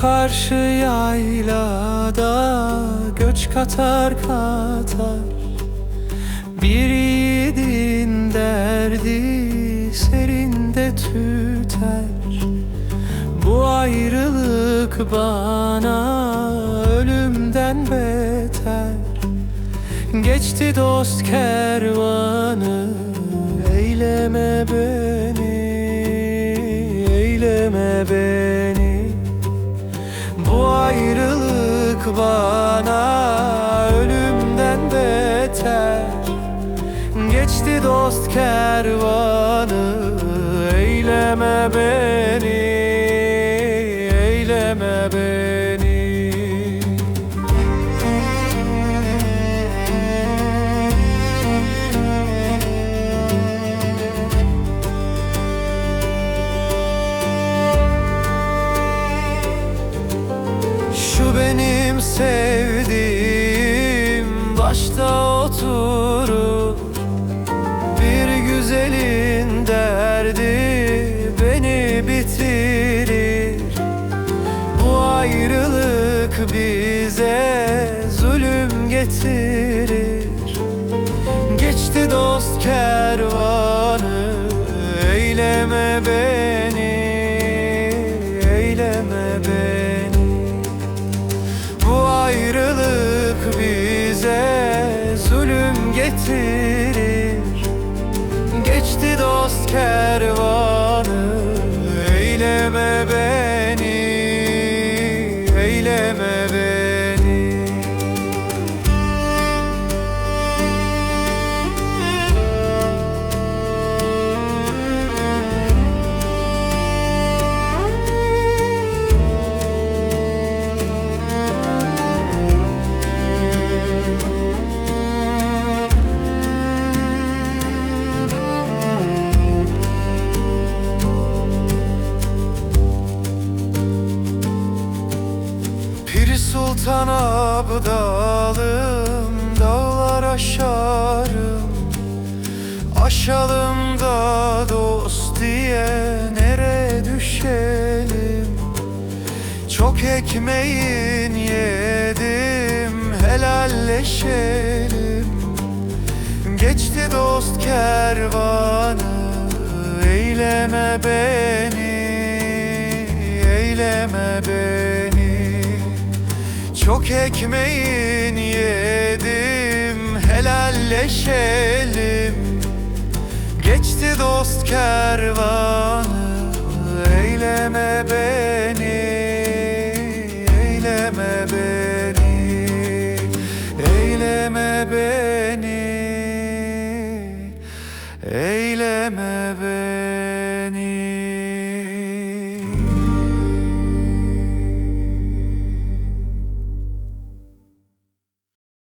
karşı yaylada göç katar katar. Bir yiğidin derdi serinde tüter. Bu ayrılık bana ölümden beter. Geçti dost kervanı Eyleme beni ayrılık bana Ölümden beter. Geçti dost kervanı Eyleme beni sevdiğim başta oturur Bir güzelin derdi beni bitirir. Bu ayrılık bize zulüm getirir. Geçti dost kervanı Eyleme beni Geçti dost kervanı. Eyleme beni Eyleme beni Pir Sultan Abdalım Dağlar aşarım. Aşalım da dost diye Nere düşelim? Çok ekmeğin yedim Helalleşelim. Geçti dost kervanı Eyleme beni Eyleme beni Çok ekmeğin yedim Helalleşelim. Geçti dost kervanı Eyleme beni